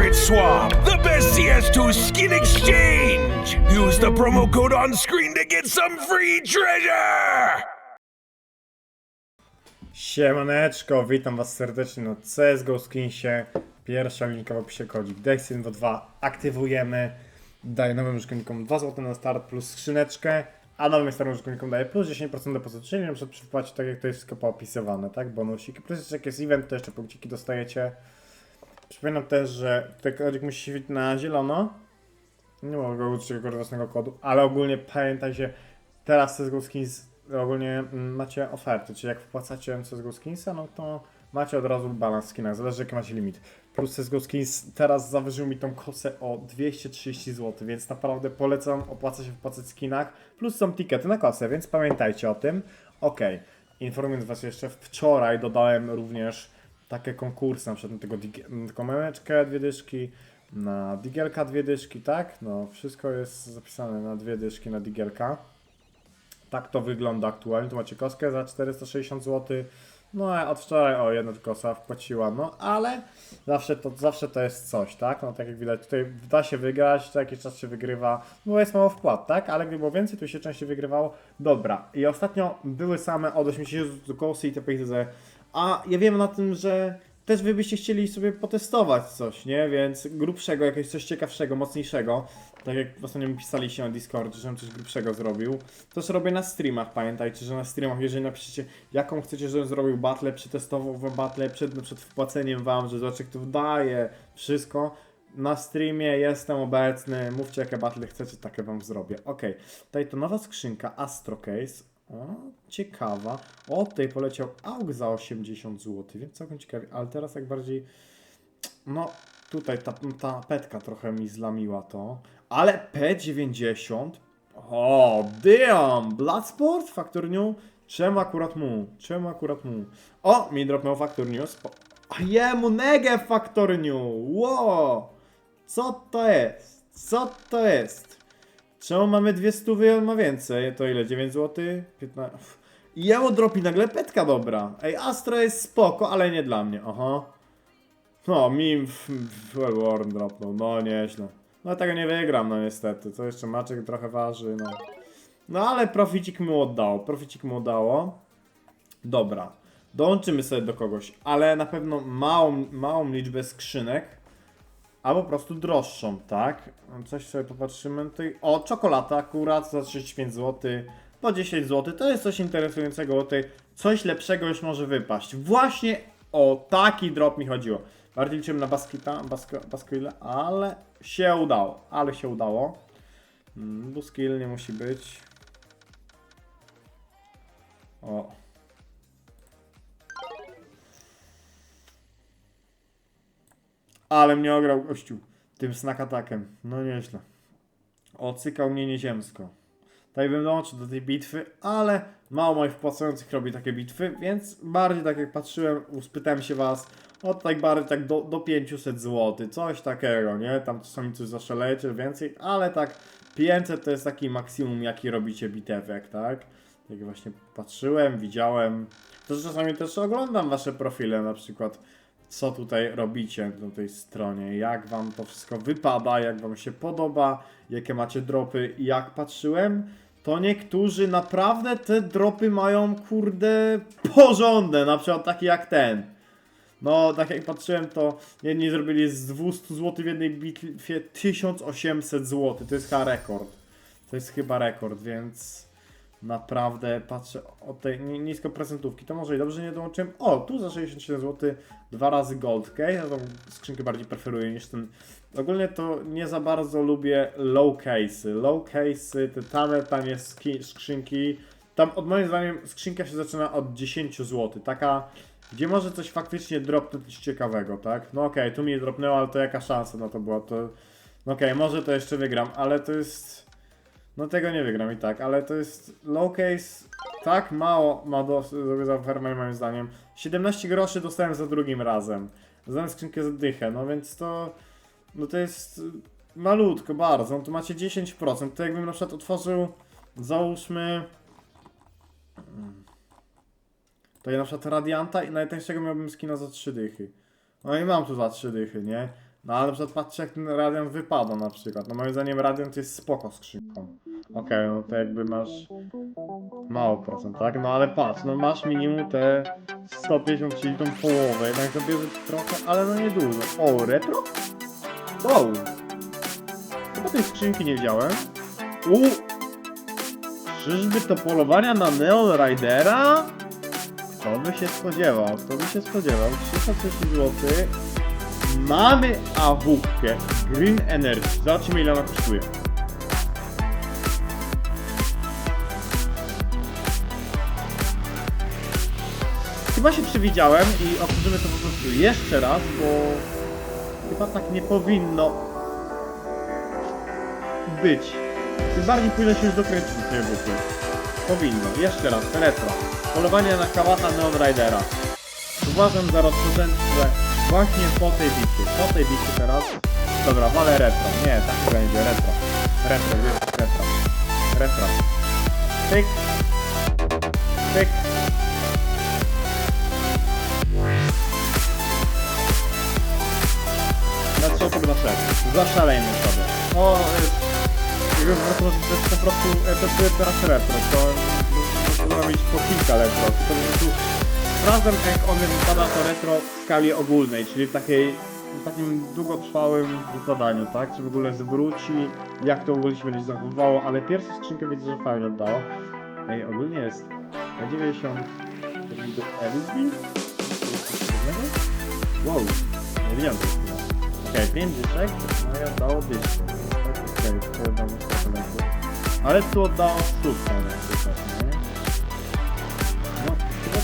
Pirate Swamp. The best CS2 skin exchange. Use the promo code on screen to get some free treasure. Siemaneczko, witam was serdecznie na CSGO Skinsie. Pierwsza linka w opisie kodzik DEX122 aktywujemy. Daje nowym użytkownikom 2 zł na start plus skrzyneczkę, a nowym starym użytkownikom daje plus 10% depozytu, czyli na przykład przy wpłacie tak jak to jest wszystko poopisywane, tak? Bonusiki. Plus jak jest event, to jeszcze punkciki dostajecie. Przypominam też, że tutaj kodzik musi świecić na zielono. Nie mogę uczyć tego własnego kodu, ale ogólnie pamiętajcie, teraz CSGO Skins ogólnie mm, macie oferty, czyli jak wpłacacie CSGO Skinsa, no to macie od razu balans w skinach, zależy jaki macie limit. Plus CSGO Skins teraz zawyżył mi tą kosę o 230 zł, więc naprawdę polecam, opłaca się wpłacać w skinach, plus są tikety na kosę, więc pamiętajcie o tym. Ok, informując was jeszcze, wczoraj dodałem również takie konkursy, na przykład na tego na taką memeczkę dwie dyszki, na digielka dwie dyszki, tak? No, wszystko jest zapisane na dwie dyszki na digielka. Tak to wygląda aktualnie. Tu macie kostkę za 460 zł. No a od wczoraj o jedna kosa wpłaciła, no ale zawsze to, zawsze to jest coś, tak? No tak jak widać, tutaj da się wygrać, co jakiś czas się wygrywa, no jest mało wpłat, tak? Ale gdyby było więcej, to się częściej wygrywało. Dobra, i ostatnio były same od 80 do kosy i te itd. A ja wiem na tym, że też wy byście chcieli sobie potestować coś, nie? Więc grubszego, jakiegoś coś ciekawszego, mocniejszego. Tak jak ostatnio mi pisaliście na Discord, żebym coś grubszego zrobił. Też robię na streamach, pamiętajcie, że na streamach, jeżeli napiszecie, jaką chcecie, żebym zrobił battle, przetestował wam battle przed, przed wpłaceniem wam, że zobaczcie, kto daje, wszystko. Na streamie jestem obecny, mówcie jakie battle chcecie, takie wam zrobię. Ok, tutaj to nowa skrzynka Astro Case. Ciekawa. O, tutaj poleciał AUG za 80 zł, więc całkiem ciekawie. Ale teraz jak bardziej... No, tutaj ta, ta petka trochę mi zlamiła to. Ale P90... O, damn! Bloodsport? Factor New? Czemu akurat mu? Czemu akurat mu? O, mi dropnął Factor. A jemu negę Factor New! Wow! Co to jest? Co to jest? Czemu mamy dwie stówy, a on ma więcej? To ile? 9 zł? 15... I jemu dropi nagle petka dobra. Ej, Astro jest spoko, ale nie dla mnie. Aha. No, mi Wellworn dropnął, no nieźle. No tego nie wygram, no niestety. Co jeszcze Maczek trochę waży, no. No ale proficik mu oddało, proficik mu oddało. Dobra, dołączymy sobie do kogoś, ale na pewno małą, małą liczbę skrzynek, a po prostu droższą, tak? Coś sobie popatrzymy tutaj. O, czekolada akurat za 35 zł, po 10 zł. To jest coś interesującego, bo tutaj coś lepszego już może wypaść. Właśnie o taki drop mi chodziło. Bardziej liczyłem na Baskita, ale się udało, ale się udało. Mm, Buskill nie musi być. O. Ale mnie ograł gościu tym snack atakiem. No nieźle. Ocykał mnie nieziemsko. Tutaj bym dołączył do tej bitwy, ale mało moich wpłacających robi takie bitwy, więc bardziej tak jak patrzyłem, spytałem się was, o tak bardziej tak do, do 500 zł, coś takiego, nie? Tam czasami coś zaszalejecie, więcej, ale tak 500 to jest taki maksimum jaki robicie bitewek, tak? Jak właśnie patrzyłem, widziałem, to czasami też oglądam wasze profile na przykład, co tutaj robicie na tej stronie, jak wam to wszystko wypada, jak wam się podoba, jakie macie dropy. I jak patrzyłem, to niektórzy naprawdę te dropy mają, kurde, porządne, na przykład takie jak ten. No, tak jak patrzyłem, to jedni zrobili z 200 zł w jednej bitwie 1800 zł. To jest chyba rekord. To jest chyba rekord, więc naprawdę patrzę od tej ni- nisko procentówki. To może i dobrze nie dołączyłem. O, tu za 67 zł dwa razy gold case. Ja tą skrzynkę bardziej preferuję niż ten. Ogólnie to nie za bardzo lubię low case'y. Low case'y, te tane, tanie skrzynki. Tam od moim zdaniem skrzynka się zaczyna od 10 zł. Taka, gdzie może coś faktycznie dropnąć ciekawego, tak? No okej, tu mi dropnęło, ale to jaka szansa na to była? To, no okej, może to jeszcze wygram, ale to jest... No tego nie wygram i tak, ale to jest low case, tak mało ma do, do zaoferowania moim zdaniem. 17 groszy dostałem za drugim razem. Znałem skrzynkę za dychę, no więc to, no to jest malutko bardzo, no tu macie 10%, to jakbym na przykład otworzył, załóżmy, to ja na przykład Radianta i najtańszego miałbym skina za 3 dychy. No i mam tu za 3 dychy, nie? No ale na przykład patrzcie jak ten Radiant wypada na przykład. No moim zdaniem Radiant jest spoko skrzynką. Okej, no to jakby masz mało procent, tak? No ale patrz, no masz minimum te 150, czyli tą połowę, jednak zabierze trochę, ale no nie dużo. O, retro? Wow! Chyba tej skrzynki nie widziałem. U! Czyżby to polowania na Neon Ridera? Kto by się spodziewał? Kto by się spodziewał? 330 zł. Mamy awupkę Green Energy. Zobaczymy ile ona kosztuje. Chyba się przewidziałem i otworzymy to po prostu jeszcze raz, bo chyba tak nie powinno być. Tym bardziej powinno się już dokręcić do tej bukły. Powinno. Jeszcze raz, retro. Polowanie na Kawata Neon Ridera. Uważam za rozsądne właśnie po tej bitwie. Po tej bitwie teraz. Dobra, walę retro. Nie, tak będzie. Retro. Retro, jest retro? Retro. Pyk. Pyk. Na osoby na trzech. Zaszalejmy sobie. O, jest... Jego po prostu, to po prostu, e, to jest teraz retro, to mieć po kilka retro, tylko po prostu sprawdzam jak one wypada to retro w skali ogólnej, czyli w takiej, w takim długotrwałym zadaniu, tak, czy w ogóle zwróci, jak to ogólnie się będzie zachowywało, ale pierwszą skrzynkę widzę, że fajnie oddało. Ej, ogólnie jest na 90 do Elizabeth? Wow, nie wiedziałem tego. Okej, 5 dyszek, no i oddało dyszkę. Okej, to oddało. Ale tu oddało sztukę nie?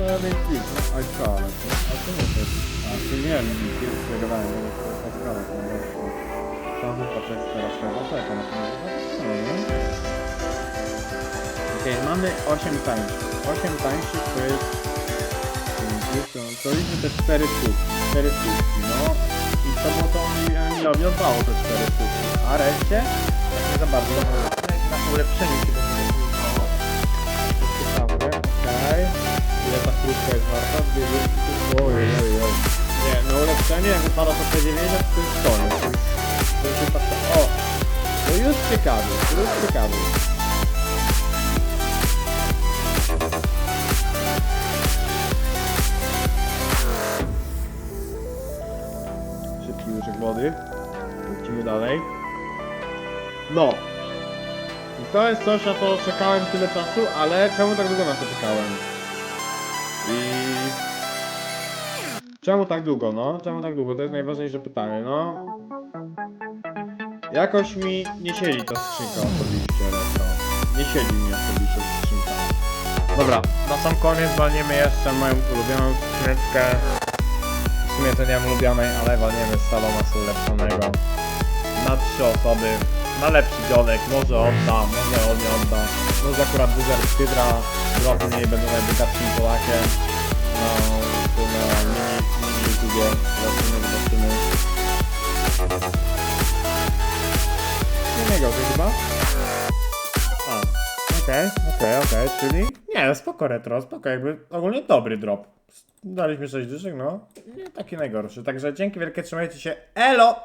Chyba to jest klik, no, a co, ale to, a to nie to jest, a to nie wiem, jest przegrałem, nie wiem, to skala, to jest, tam patrzę teraz tego, co ja tam nie? Okej, mamy 8 tańszych, 8 tańszych to jest, to, to liczmy te 4 sztuki, 4 sztuki, no, i to było to Emilowi oddało te 4 sztuki, a reszcie, jak nie za bardzo, na ulepszeniu się będzie wydawało. Ciekawe, okej. Ile ta krótka jest warta? Dwie wielkie. Ojej, ojej, oj. Nie, no ulepszenie jak wypada to P90 to jest koniec. To tak, o! To już ciekawy, to już ciekawy. Szybki łyżek wody. Lecimy dalej. No, i to jest coś, na co czekałem tyle czasu, ale czemu tak długo na to czekałem? I... Czemu tak długo, no? Czemu tak długo? To jest najważniejsze pytanie, no. Jakoś mi nie siedzi ta skrzynka osobiście, retro. Nie siedzi mi osobiście skrzynka. Dobra, na sam koniec walniemy jeszcze moją ulubioną skrzyneczkę. W sumie to nie mam ulubionej, ale walniemy z salona ulepszonego. Na trzy osoby. Na lepszy dziadek, może odda, może on nie odda. Może akurat Buzer Hydra, drodzy mniej będą najbogatszym Polakiem. No, tu na mini, mini YouTubie, zobaczymy, zobaczymy. Nie najgorzej chyba. A, okej, okej, okej, czyli... Nie, spoko retro, spoko, jakby ogólnie dobry drop. Daliśmy 6 dyszek, no. Nie taki najgorszy. Także dzięki wielkie, trzymajcie się. Elo!